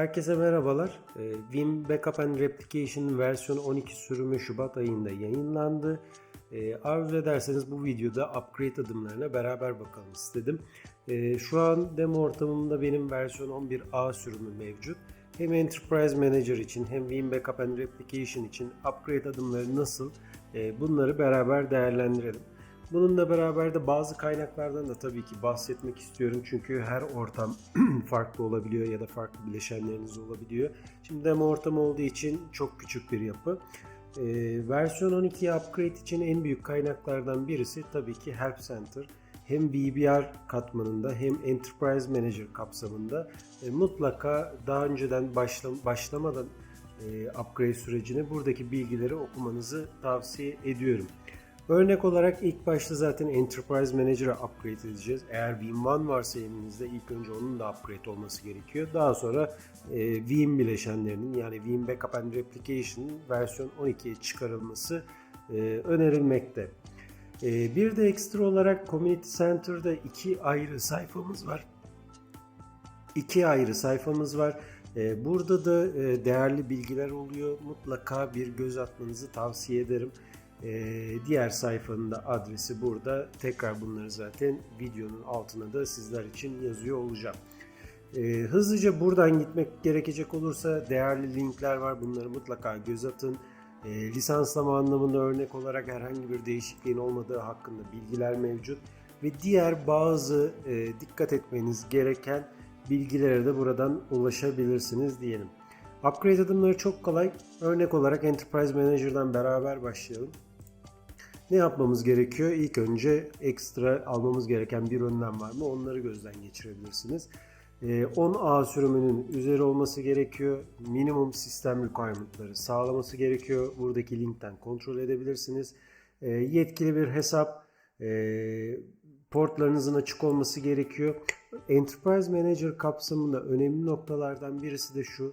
Herkese merhabalar. Ee, Vim Backup and Replication versiyon 12 sürümü Şubat ayında yayınlandı. Ee, Arzu ederseniz bu videoda upgrade adımlarına beraber bakalım istedim. Ee, Şu an demo ortamımda benim versiyon 11A sürümü mevcut. Hem Enterprise Manager için hem Vim Backup and Replication için upgrade adımları nasıl Ee, bunları beraber değerlendirelim. Bununla beraber de bazı kaynaklardan da tabii ki bahsetmek istiyorum. Çünkü her ortam farklı olabiliyor ya da farklı bileşenleriniz olabiliyor. Şimdi demo ortamı olduğu için çok küçük bir yapı. Ee, versiyon 12'ye upgrade için en büyük kaynaklardan birisi tabii ki Help Center. Hem VBR katmanında hem Enterprise Manager kapsamında e, mutlaka daha önceden başlam başlamadan e, upgrade sürecini buradaki bilgileri okumanızı tavsiye ediyorum. Örnek olarak ilk başta zaten Enterprise Manager'a upgrade edeceğiz. Eğer Vim1 varsa elinizde ilk önce onun da upgrade olması gerekiyor. Daha sonra e, Vim bileşenlerinin yani Vim Backup and Replication'ın versiyon 12'ye çıkarılması e, önerilmekte. E, bir de ekstra olarak Community Center'da iki ayrı sayfamız var. İki ayrı sayfamız var. E, burada da e, değerli bilgiler oluyor. Mutlaka bir göz atmanızı tavsiye ederim. Ee, diğer sayfanın da adresi burada. Tekrar bunları zaten videonun altına da sizler için yazıyor olacağım. Ee, hızlıca buradan gitmek gerekecek olursa değerli linkler var. Bunları mutlaka göz atın. Ee, lisanslama anlamında örnek olarak herhangi bir değişikliğin olmadığı hakkında bilgiler mevcut. Ve diğer bazı e, dikkat etmeniz gereken bilgilere de buradan ulaşabilirsiniz diyelim. Upgrade adımları çok kolay. Örnek olarak Enterprise Manager'dan beraber başlayalım. Ne yapmamız gerekiyor? İlk önce ekstra almamız gereken bir önlem var mı? Onları gözden geçirebilirsiniz. 10A sürümünün üzeri olması gerekiyor. Minimum sistem requirement'ları sağlaması gerekiyor. Buradaki linkten kontrol edebilirsiniz. E, Yetkili bir hesap, e, portlarınızın açık olması gerekiyor. Enterprise Manager kapsamında önemli noktalardan birisi de şu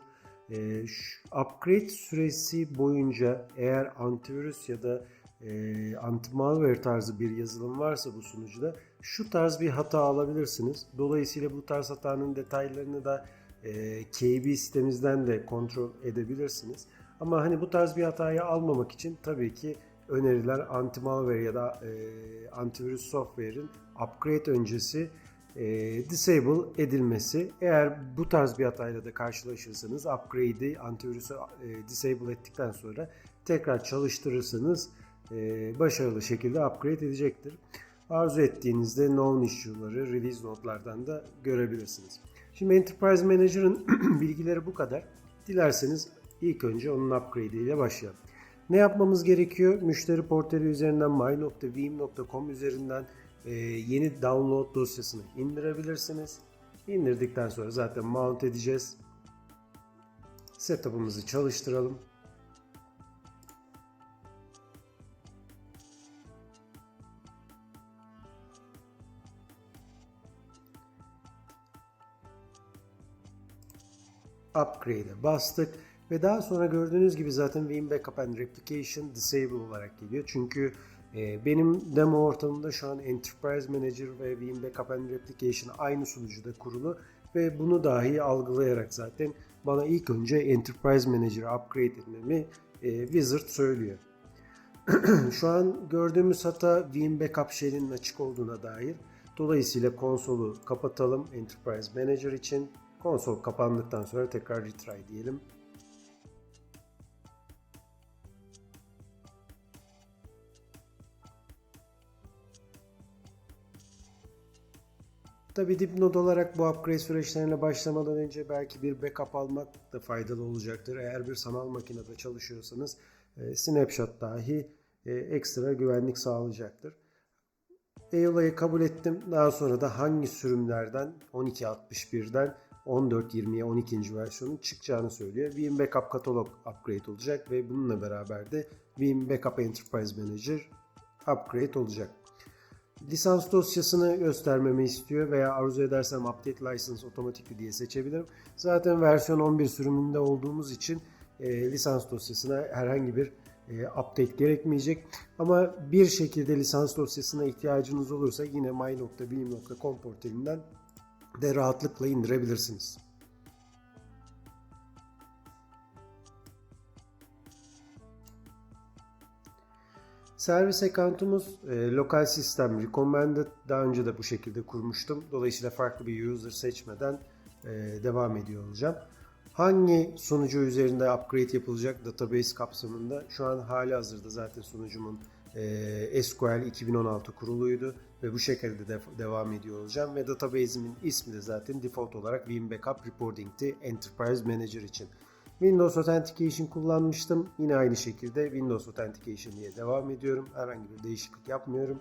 upgrade süresi boyunca eğer antivirüs ya da e, anti-malware tarzı bir yazılım varsa bu sunucuda şu tarz bir hata alabilirsiniz. Dolayısıyla bu tarz hatanın detaylarını da e, KB sitemizden de kontrol edebilirsiniz. Ama hani bu tarz bir hatayı almamak için tabii ki öneriler anti-malware ya da e, antivirüs software'in upgrade öncesi e, disable edilmesi. Eğer bu tarz bir hatayla da karşılaşırsanız upgrade'i antivirüsü e, disable ettikten sonra tekrar çalıştırırsanız başarılı şekilde upgrade edecektir. Arzu ettiğinizde known issue'ları release notlardan da görebilirsiniz. Şimdi Enterprise Manager'ın bilgileri bu kadar. Dilerseniz ilk önce onun upgrade ile başlayalım. Ne yapmamız gerekiyor? Müşteri portali üzerinden my.vim.com üzerinden e, yeni download dosyasını indirebilirsiniz. İndirdikten sonra zaten mount edeceğiz. Setup'ımızı çalıştıralım. Upgrade'e bastık ve daha sonra gördüğünüz gibi zaten Vim Backup and Replication Disable olarak geliyor. Çünkü e, benim demo ortamında şu an Enterprise Manager ve Vim Backup and Replication aynı sunucuda kurulu ve bunu dahi algılayarak zaten bana ilk önce Enterprise Manager'ı upgrade etmemi e, Wizard söylüyor. şu an gördüğümüz hata Vim Backup Shell'in açık olduğuna dair. Dolayısıyla konsolu kapatalım Enterprise Manager için. Konsol kapandıktan sonra tekrar retry diyelim. Tabi dipnot olarak bu upgrade süreçlerine başlamadan önce belki bir backup almak da faydalı olacaktır. Eğer bir sanal makinede çalışıyorsanız e, snapshot dahi e, ekstra güvenlik sağlayacaktır. EULA'yı kabul ettim. Daha sonra da hangi sürümlerden 12.61'den 14.20'ye 12. versiyonun çıkacağını söylüyor. Vim Backup Catalog upgrade olacak ve bununla beraber de Vim Backup Enterprise Manager upgrade olacak. Lisans dosyasını göstermemi istiyor veya arzu edersem Update License otomatik diye seçebilirim. Zaten versiyon 11 sürümünde olduğumuz için e, lisans dosyasına herhangi bir e, update gerekmeyecek. Ama bir şekilde lisans dosyasına ihtiyacınız olursa yine my.bilim.com portalinden de rahatlıkla indirebilirsiniz. Servis accountumuz e, lokal sistem recommended. Daha önce de bu şekilde kurmuştum. Dolayısıyla farklı bir user seçmeden e, devam ediyor olacağım. Hangi sunucu üzerinde upgrade yapılacak database kapsamında şu an hali hazırda zaten sunucumun e, SQL 2016 kuruluydu ve bu şekilde de devam ediyor olacağım ve database'imin ismi de zaten default olarak Vim Backup Reporting'ti Enterprise Manager için. Windows Authentication kullanmıştım. Yine aynı şekilde Windows Authentication diye devam ediyorum. Herhangi bir değişiklik yapmıyorum.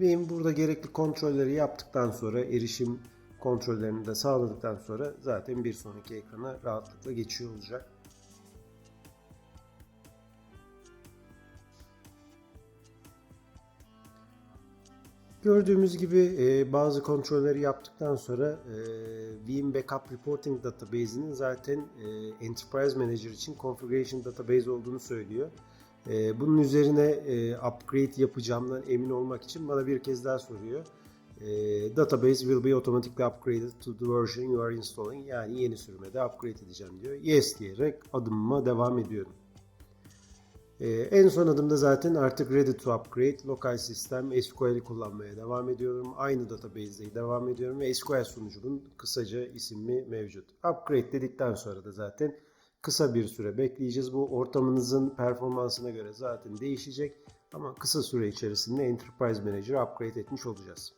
Vim burada gerekli kontrolleri yaptıktan sonra erişim kontrollerini de sağladıktan sonra zaten bir sonraki ekrana rahatlıkla geçiyor olacak. Gördüğümüz gibi e, bazı kontrolleri yaptıktan sonra e, Veeam Backup Reporting Database'inin zaten e, Enterprise Manager için Configuration Database olduğunu söylüyor. E, bunun üzerine e, upgrade yapacağımdan emin olmak için bana bir kez daha soruyor. E, database will be automatically upgraded to the version you are installing. Yani yeni sürümede upgrade edeceğim diyor. Yes diyerek adımıma devam ediyorum. Ee, en son adımda zaten artık ready to upgrade. Lokal sistem SQL'i kullanmaya devam ediyorum. Aynı database'de devam ediyorum ve SQL sunucunun kısaca ismi mevcut. Upgrade dedikten sonra da zaten kısa bir süre bekleyeceğiz. Bu ortamınızın performansına göre zaten değişecek. Ama kısa süre içerisinde Enterprise Manager'ı upgrade etmiş olacağız.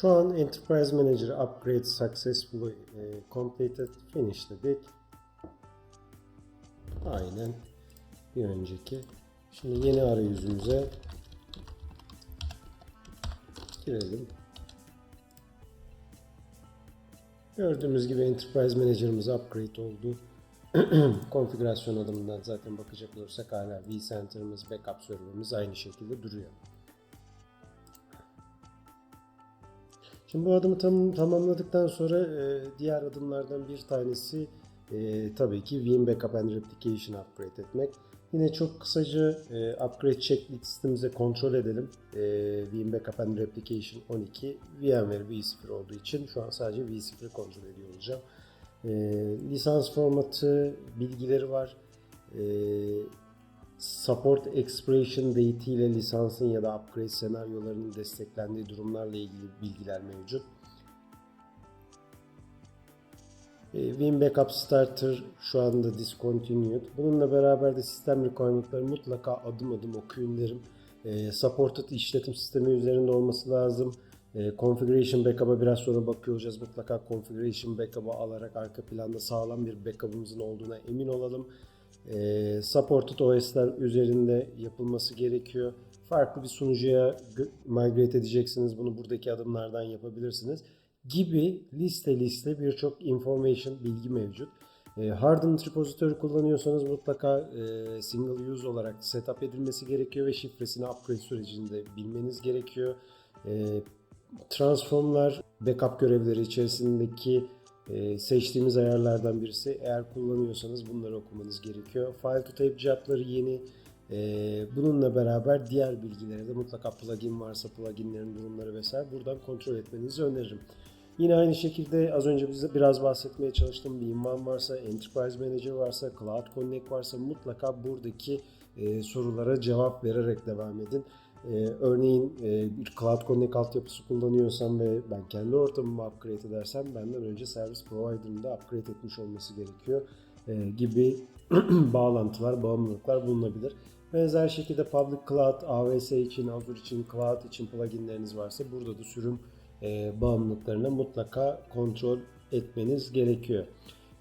Şu an Enterprise Manager upgrade successfully e, completed finish dedik. Aynen bir önceki. Şimdi yeni arayüzümüze girelim. Gördüğümüz gibi Enterprise Manager'ımız upgrade oldu. Konfigürasyon adımından zaten bakacak olursak hala vCenter'ımız, backup server'ımız aynı şekilde duruyor. Şimdi bu adımı tam, tamamladıktan sonra e, diğer adımlardan bir tanesi e, tabii ki Vim Backup and Replication upgrade etmek. Yine çok kısaca e, upgrade checklistimize kontrol edelim. E, Vim Backup and Replication 12 VMware v0 olduğu için şu an sadece v0 kontrol ediyor olacağım. E, lisans formatı bilgileri var. E, support expiration date ile lisansın ya da upgrade senaryolarının desteklendiği durumlarla ilgili bilgiler mevcut. E, Vim Backup Starter şu anda discontinued. Bununla beraber de sistem requirement'ları mutlaka adım adım okuyun derim. E, supported işletim sistemi üzerinde olması lazım. E, configuration backup'a biraz sonra bakıyor olacağız. Mutlaka configuration backup'ı alarak arka planda sağlam bir backup'ımızın olduğuna emin olalım. E, supported OS'ler üzerinde yapılması gerekiyor. Farklı bir sunucuya migrate edeceksiniz. Bunu buradaki adımlardan yapabilirsiniz. Gibi liste liste birçok information bilgi mevcut. E, hardened repository kullanıyorsanız mutlaka e, single use olarak setup edilmesi gerekiyor ve şifresini upgrade sürecinde bilmeniz gerekiyor. E, transformlar backup görevleri içerisindeki e, seçtiğimiz ayarlardan birisi. Eğer kullanıyorsanız bunları okumanız gerekiyor. File to tape cevapları yeni. E, bununla beraber diğer bilgileri de mutlaka plugin varsa pluginlerin durumları vesaire buradan kontrol etmenizi öneririm. Yine aynı şekilde az önce bize biraz bahsetmeye çalıştığım bir imam varsa, Enterprise Manager varsa, Cloud Connect varsa mutlaka buradaki e, sorulara cevap vererek devam edin. Ee, örneğin e, bir Cloud Connect altyapısı kullanıyorsam ve ben kendi ortamımı upgrade edersem benden önce servis provider'ın da upgrade etmiş olması gerekiyor e, gibi bağlantılar, bağımlılıklar bulunabilir. Benzer şekilde Public Cloud, AWS için, Azure için, Cloud için pluginleriniz varsa burada da sürüm e, bağımlılıklarına mutlaka kontrol etmeniz gerekiyor.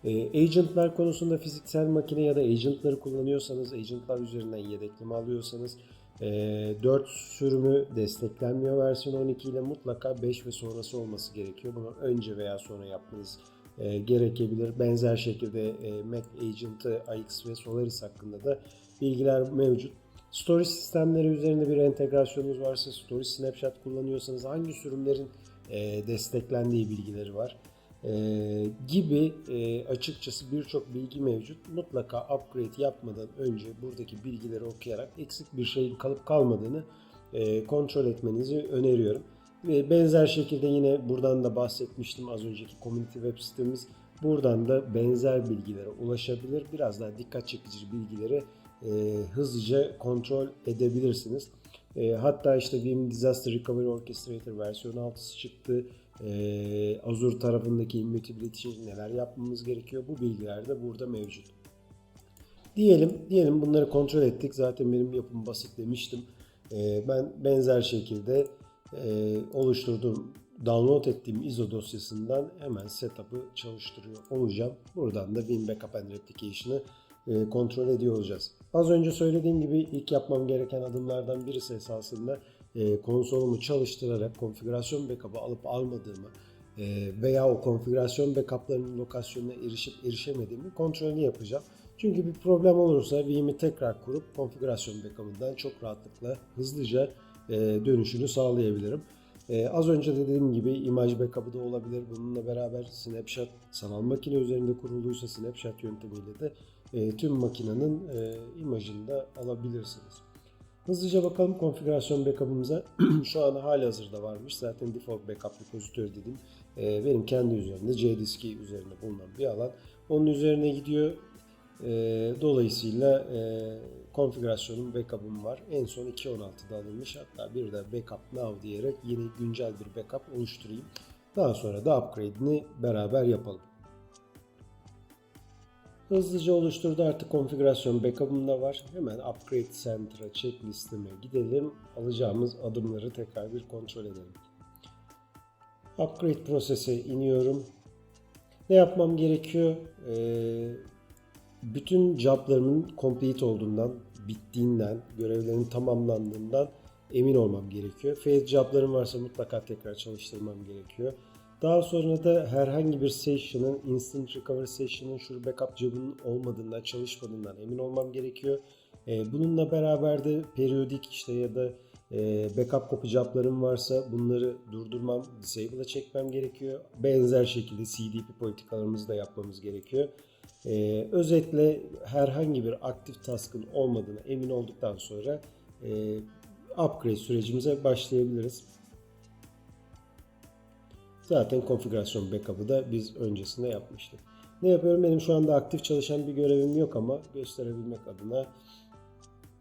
E, agentlar konusunda fiziksel makine ya da agentları kullanıyorsanız, agentlar üzerinden yedekleme alıyorsanız 4 sürümü desteklenmiyor versiyon 12 ile mutlaka 5 ve sonrası olması gerekiyor. Bunu önce veya sonra yapmanız e, gerekebilir. Benzer şekilde e, Mac Agent'ı, AX ve Solaris hakkında da bilgiler mevcut. Storage sistemleri üzerinde bir entegrasyonunuz varsa, Storage Snapshot kullanıyorsanız hangi sürümlerin e, desteklendiği bilgileri var. E, gibi e, açıkçası birçok bilgi mevcut. Mutlaka upgrade yapmadan önce buradaki bilgileri okuyarak eksik bir şeyin kalıp kalmadığını e, kontrol etmenizi öneriyorum. Ve benzer şekilde yine buradan da bahsetmiştim az önceki community web sitemiz. Buradan da benzer bilgilere ulaşabilir. Biraz daha dikkat çekici bilgileri e, hızlıca kontrol edebilirsiniz. E, hatta işte Vim Disaster Recovery Orchestrator versiyon 6'sı çıktı. E, Azure tarafındaki immutability için neler yapmamız gerekiyor bu bilgiler de burada mevcut. Diyelim, diyelim bunları kontrol ettik. Zaten benim yapım basit demiştim. E, ben benzer şekilde e, oluşturduğum, download ettiğim ISO dosyasından hemen setup'ı çalıştırıyor olacağım. Buradan da Vim Backup and Replication'ı e, kontrol ediyor olacağız. Az önce söylediğim gibi ilk yapmam gereken adımlardan birisi esasında e, konsolumu çalıştırarak konfigürasyon backup'ı alıp almadığımı e, veya o konfigürasyon backup'larının lokasyonuna erişip erişemediğimi kontrolünü yapacağım. Çünkü bir problem olursa Vim'i tekrar kurup konfigürasyon backup'ından çok rahatlıkla hızlıca e, dönüşünü sağlayabilirim. Az önce de dediğim gibi imaj backup'ı da olabilir. Bununla beraber snapshot sanal makine üzerinde kuruluysa snapshot yöntemiyle de tüm makinenin imajını da alabilirsiniz. Hızlıca bakalım konfigürasyon backup'ımıza. Şu an hali hazırda varmış. Zaten default backup repository dedim. E, benim kendi üzerimde C-Diski üzerinde bulunan bir alan. Onun üzerine gidiyor. E, dolayısıyla e, konfigürasyonum backup'ım var. En son 2.16'da alınmış. Hatta bir de backup now diyerek yeni güncel bir backup oluşturayım. Daha sonra da upgrade'ini beraber yapalım. Hızlıca oluşturdu artık konfigürasyon backup'ım da var. Hemen Upgrade Center'a checklistime gidelim. Alacağımız adımları tekrar bir kontrol edelim. Upgrade prosese iniyorum. Ne yapmam gerekiyor? Ee, bütün joblarımın complete olduğundan, bittiğinden, görevlerin tamamlandığından emin olmam gerekiyor. Failed joblarım varsa mutlaka tekrar çalıştırmam gerekiyor. Daha sonra da herhangi bir session'ın, instant recovery session'ın şu backup job'unun olmadığından, çalışmadığından emin olmam gerekiyor. Ee, bununla beraber de periyodik işte ya da e, backup copy job'larım varsa bunları durdurmam, disable'a çekmem gerekiyor. Benzer şekilde CDP politikalarımızı da yapmamız gerekiyor. Ee, özetle herhangi bir aktif task'ın olmadığına emin olduktan sonra e, upgrade sürecimize başlayabiliriz. Zaten konfigürasyon backup'ı da biz öncesinde yapmıştık. Ne yapıyorum? Benim şu anda aktif çalışan bir görevim yok ama gösterebilmek adına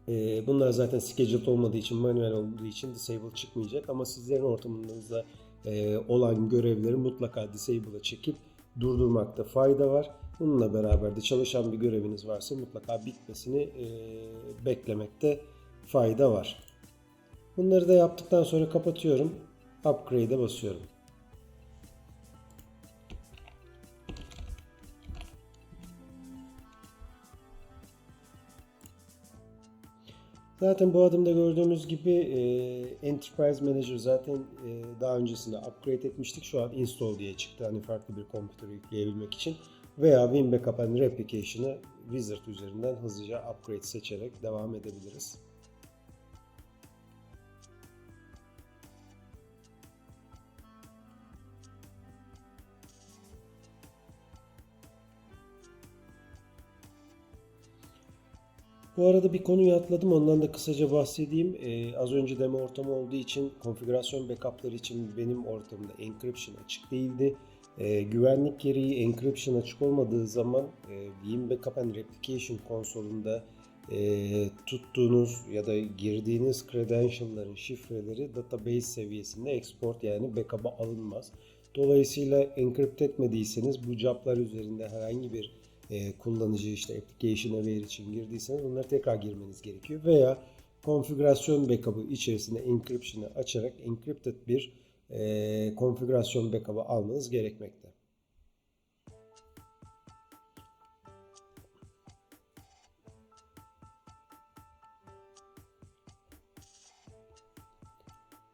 e, bunlar zaten scheduled olmadığı için, manuel olduğu için disable çıkmayacak ama sizlerin ortamınızda e, olan görevleri mutlaka disable'a çekip durdurmakta fayda var. Bununla beraber de çalışan bir göreviniz varsa mutlaka bitmesini e, beklemekte fayda var. Bunları da yaptıktan sonra kapatıyorum. Upgrade'e basıyorum. Zaten bu adımda gördüğümüz gibi e, Enterprise Manager zaten e, daha öncesinde upgrade etmiştik. Şu an install diye çıktı. Hani farklı bir kompüteri yükleyebilmek için. Veya Vim Backup and Replication'ı Wizard üzerinden hızlıca upgrade seçerek devam edebiliriz. Bu arada bir konuyu atladım. Ondan da kısaca bahsedeyim. Ee, az önce demo ortamı olduğu için konfigürasyon backup'ları için benim ortamımda encryption açık değildi. Ee, güvenlik gereği encryption açık olmadığı zaman e, Veeam Backup and Replication konsolunda e, tuttuğunuz ya da girdiğiniz credential'ların şifreleri database seviyesinde export yani backup'a alınmaz. Dolayısıyla encrypt etmediyseniz bu job'lar üzerinde herhangi bir e, kullanıcı işte application aware için girdiyseniz bunları tekrar girmeniz gerekiyor. Veya konfigürasyon backup'ı içerisinde encryption'ı açarak encrypted bir e, konfigürasyon backup'ı almanız gerekmekte.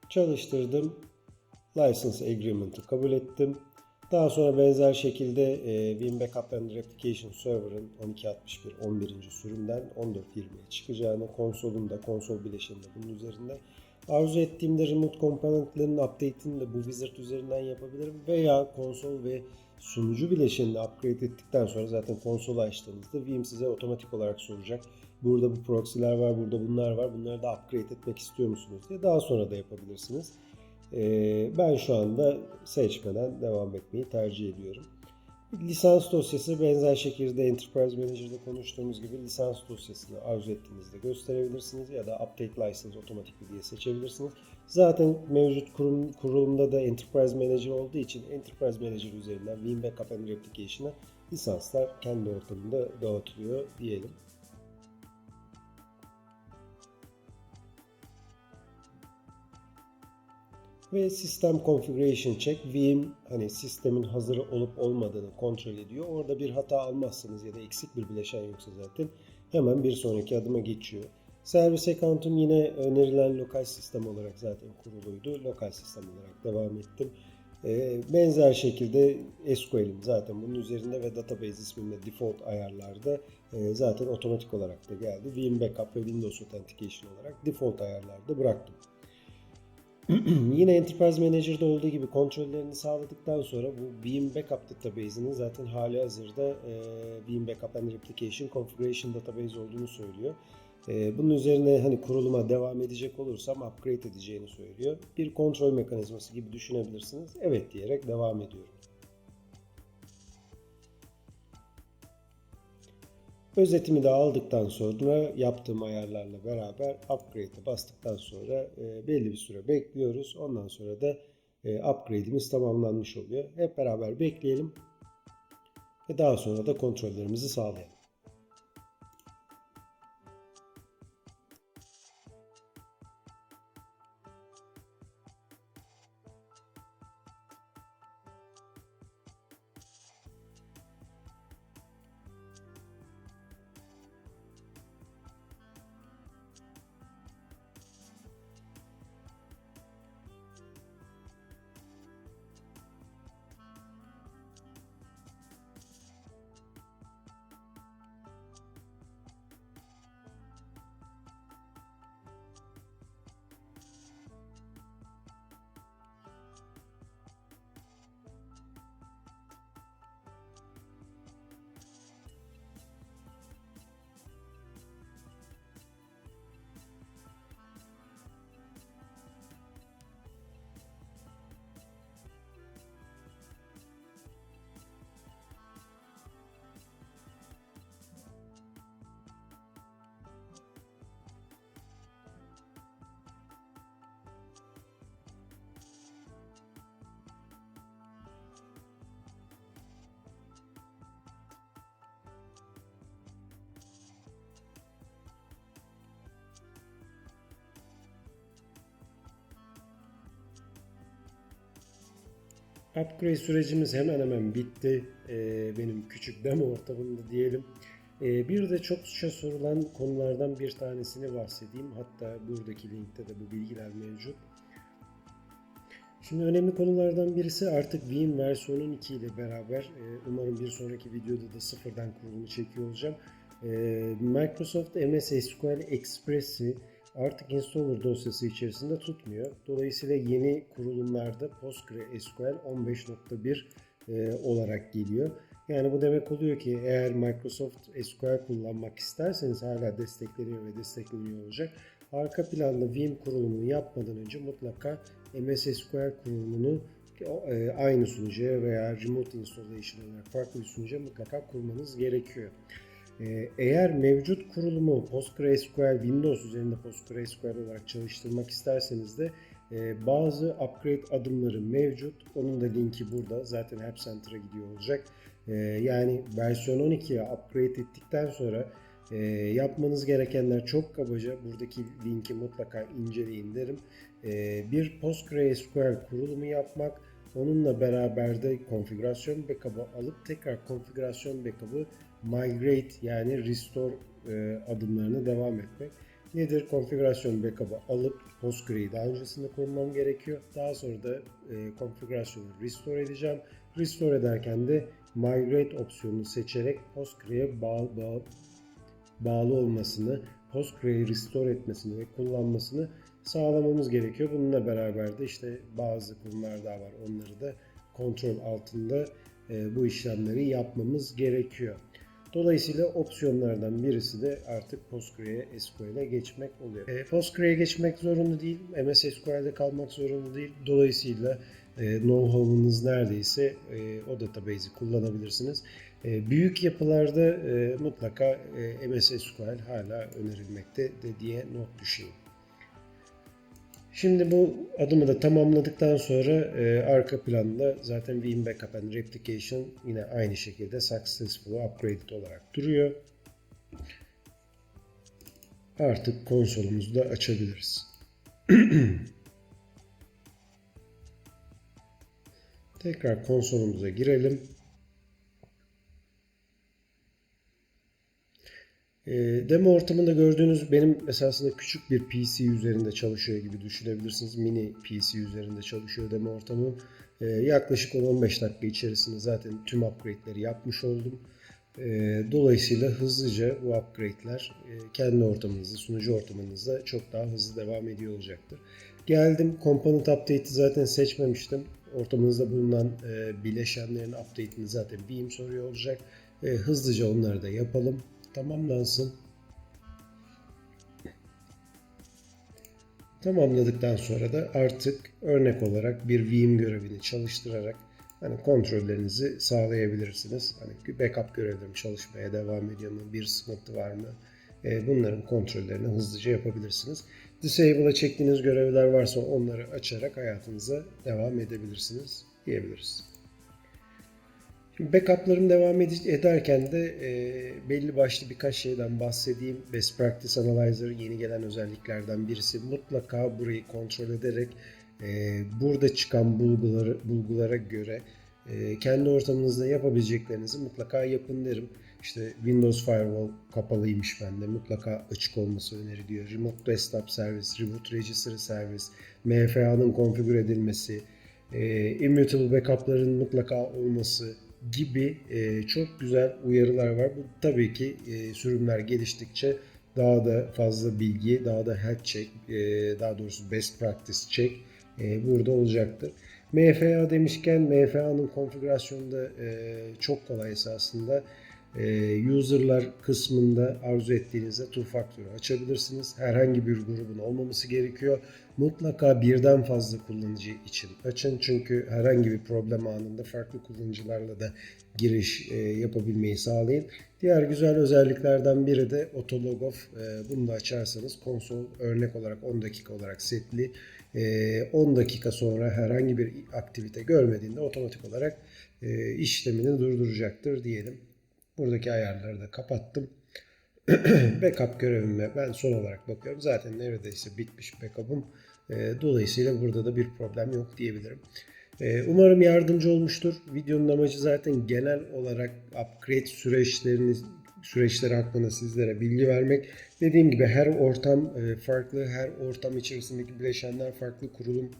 Çalıştırdım. License Agreement'ı kabul ettim. Daha sonra benzer şekilde e, Vim Backup and Replication Server'ın 1261 11. sürümden 14.20'ye çıkacağını, konsolunda, konsol bileşeninde bunun üzerinde arzu ettiğimde remote komponentlerin update'ini de bu wizard üzerinden yapabilirim veya konsol ve sunucu bileşenini upgrade ettikten sonra zaten konsolu açtığınızda Vim size otomatik olarak soracak. Burada bu proxy'ler var, burada bunlar var. Bunları da upgrade etmek istiyor musunuz diye daha sonra da yapabilirsiniz. Ee, ben şu anda seçmeden devam etmeyi tercih ediyorum. Lisans dosyası benzer şekilde Enterprise Manager'da konuştuğumuz gibi lisans dosyasını arzu ettiğinizde gösterebilirsiniz ya da Update License otomatik diye seçebilirsiniz. Zaten mevcut kurum, kurulumda da Enterprise Manager olduğu için Enterprise Manager üzerinden Vim Backup and Replication'a lisanslar kendi ortamında dağıtılıyor diyelim. Ve System Configuration Check Vim hani sistemin hazır olup olmadığını kontrol ediyor. Orada bir hata almazsanız ya da eksik bir bileşen yoksa zaten hemen bir sonraki adıma geçiyor. Servis account'um yine önerilen lokal sistem olarak zaten kuruluydu. Lokal sistem olarak devam ettim. Ee, benzer şekilde SQL'im zaten bunun üzerinde ve database isminde default ayarlarda e, zaten otomatik olarak da geldi. Vim Backup ve Windows Authentication olarak default ayarlarda bıraktım. Yine Enterprise Manager'da olduğu gibi kontrollerini sağladıktan sonra bu Beam Backup Database'inin zaten hali hazırda e, Beam Backup and Replication Configuration Database olduğunu söylüyor. E, bunun üzerine hani kuruluma devam edecek olursam upgrade edeceğini söylüyor. Bir kontrol mekanizması gibi düşünebilirsiniz. Evet diyerek devam ediyorum. Özetimi de aldıktan sonra yaptığım ayarlarla beraber upgrade'e bastıktan sonra e, belli bir süre bekliyoruz. Ondan sonra da e, upgrade'imiz tamamlanmış oluyor. Hep beraber bekleyelim ve daha sonra da kontrollerimizi sağlayalım. Upgrade sürecimiz hemen hemen bitti. Ee, benim küçük demo ortamında diyelim. Ee, bir de çokça sorulan konulardan bir tanesini bahsedeyim. Hatta buradaki linkte de bu bilgiler mevcut. Şimdi önemli konulardan birisi artık Vim versiyonun 2 ile beraber e, umarım bir sonraki videoda da sıfırdan kurulumu çekiyor olacağım. E, Microsoft MS SQL Express'i artık installer dosyası içerisinde tutmuyor. Dolayısıyla yeni kurulumlarda PostgreSQL 15.1 e, olarak geliyor. Yani bu demek oluyor ki eğer Microsoft SQL kullanmak isterseniz hala destekleniyor ve destekleniyor olacak. Arka planda Vim kurulumunu yapmadan önce mutlaka MS SQL kurulumunu e, aynı sunucuya veya remote installation olarak farklı bir sunucuya mutlaka kurmanız gerekiyor. Ee, eğer mevcut kurulumu PostgreSQL Windows üzerinde PostgreSQL olarak çalıştırmak isterseniz de e, bazı upgrade adımları mevcut. Onun da linki burada. Zaten Help Center'a gidiyor olacak. E, yani versiyon 12'ye upgrade ettikten sonra e, yapmanız gerekenler çok kabaca. Buradaki linki mutlaka inceleyin derim. Bir PostgreSQL kurulumu yapmak, onunla beraber de konfigürasyon backup'ı alıp tekrar konfigürasyon backup'ı migrate yani restore e, adımlarına devam etmek. Nedir? Konfigürasyon backup'ı alıp Postgre'yi daha öncesinde kurmam gerekiyor. Daha sonra da e, konfigürasyonu restore edeceğim. Restore ederken de migrate opsiyonunu seçerek Postgre'ye bağlı, bağ- bağlı olmasını, Postgre'yi restore etmesini ve kullanmasını sağlamamız gerekiyor. Bununla beraber de işte bazı konular daha var. Onları da kontrol altında e, bu işlemleri yapmamız gerekiyor. Dolayısıyla opsiyonlardan birisi de artık Postgre'ye SQL'e geçmek oluyor. E, Postgre'ye geçmek zorunda değil, MS SQL'de kalmak zorunda değil. Dolayısıyla e, know-how'unuz neredeyse e, o database'i kullanabilirsiniz. E, büyük yapılarda e, mutlaka MS SQL hala önerilmekte de diye not düşeyim. Şimdi bu adımı da tamamladıktan sonra e, arka planda zaten Veeam Backup and Replication yine aynı şekilde successfully upgraded olarak duruyor. Artık konsolumuzu da açabiliriz. Tekrar konsolumuza girelim. Demo ortamında gördüğünüz benim esasında küçük bir PC üzerinde çalışıyor gibi düşünebilirsiniz. Mini PC üzerinde çalışıyor demo ortamım. E, yaklaşık 10-15 dakika içerisinde zaten tüm upgrade'leri yapmış oldum. E, dolayısıyla hızlıca bu upgrade'ler e, kendi ortamınızda, sunucu ortamınızda çok daha hızlı devam ediyor olacaktır. Geldim Component Update'i zaten seçmemiştim. Ortamınızda bulunan e, bileşenlerin update'ini zaten Beam soruyor olacak. Hızlıca onları da yapalım tamamlansın. Tamamladıktan sonra da artık örnek olarak bir Veeam görevini çalıştırarak hani kontrollerinizi sağlayabilirsiniz. Hani backup görevlerim çalışmaya devam ediyor mu? Bir sıkıntı var mı? E, Bunların kontrollerini hızlıca yapabilirsiniz. Disable'a çektiğiniz görevler varsa onları açarak hayatınıza devam edebilirsiniz diyebiliriz. Backup'larım devam ed- ederken de e, belli başlı birkaç şeyden bahsedeyim. Best Practice Analyzer yeni gelen özelliklerden birisi. Mutlaka burayı kontrol ederek e, burada çıkan bulguları, bulgulara göre e, kendi ortamınızda yapabileceklerinizi mutlaka yapın derim. İşte Windows Firewall kapalıymış bende. Mutlaka açık olması öneriliyor. Remote Desktop Service, Reboot Registry Service, MFA'nın konfigür edilmesi, e, Immutable Backup'ların mutlaka olması gibi e, çok güzel uyarılar var. Bu tabii ki e, sürümler geliştikçe daha da fazla bilgi, daha da health check, e, daha doğrusu best practice check e, burada olacaktır. MFA demişken MFA'nın konfigürasyonu da e, çok kolay esasında. E, user'lar kısmında arzu ettiğinizde two factor'ı açabilirsiniz. Herhangi bir grubun olmaması gerekiyor. Mutlaka birden fazla kullanıcı için açın. Çünkü herhangi bir problem anında farklı kullanıcılarla da giriş e, yapabilmeyi sağlayın. Diğer güzel özelliklerden biri de Autolog. E, bunu da açarsanız konsol örnek olarak 10 dakika olarak setli. E, 10 dakika sonra herhangi bir aktivite görmediğinde otomatik olarak e, işlemini durduracaktır diyelim. Buradaki ayarları da kapattım. backup görevime ben son olarak bakıyorum. Zaten neredeyse bitmiş backup'ım. E, dolayısıyla burada da bir problem yok diyebilirim. E, umarım yardımcı olmuştur. Videonun amacı zaten genel olarak upgrade süreçlerini süreçleri hakkında sizlere bilgi vermek. Dediğim gibi her ortam e, farklı, her ortam içerisindeki bileşenler farklı, kurulum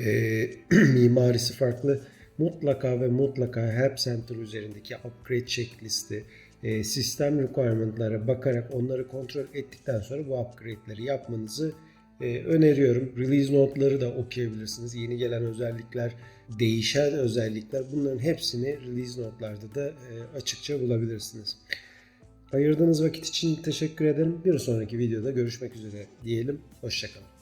e, mimarisi farklı. Mutlaka ve mutlaka Help Center üzerindeki upgrade checklisti, e, sistem requirement'lara bakarak onları kontrol ettikten sonra bu upgrade'leri yapmanızı e, öneriyorum. Release notları da okuyabilirsiniz. Yeni gelen özellikler, değişen özellikler bunların hepsini release notlarda da e, açıkça bulabilirsiniz. Ayırdığınız vakit için teşekkür ederim. Bir sonraki videoda görüşmek üzere diyelim. Hoşçakalın.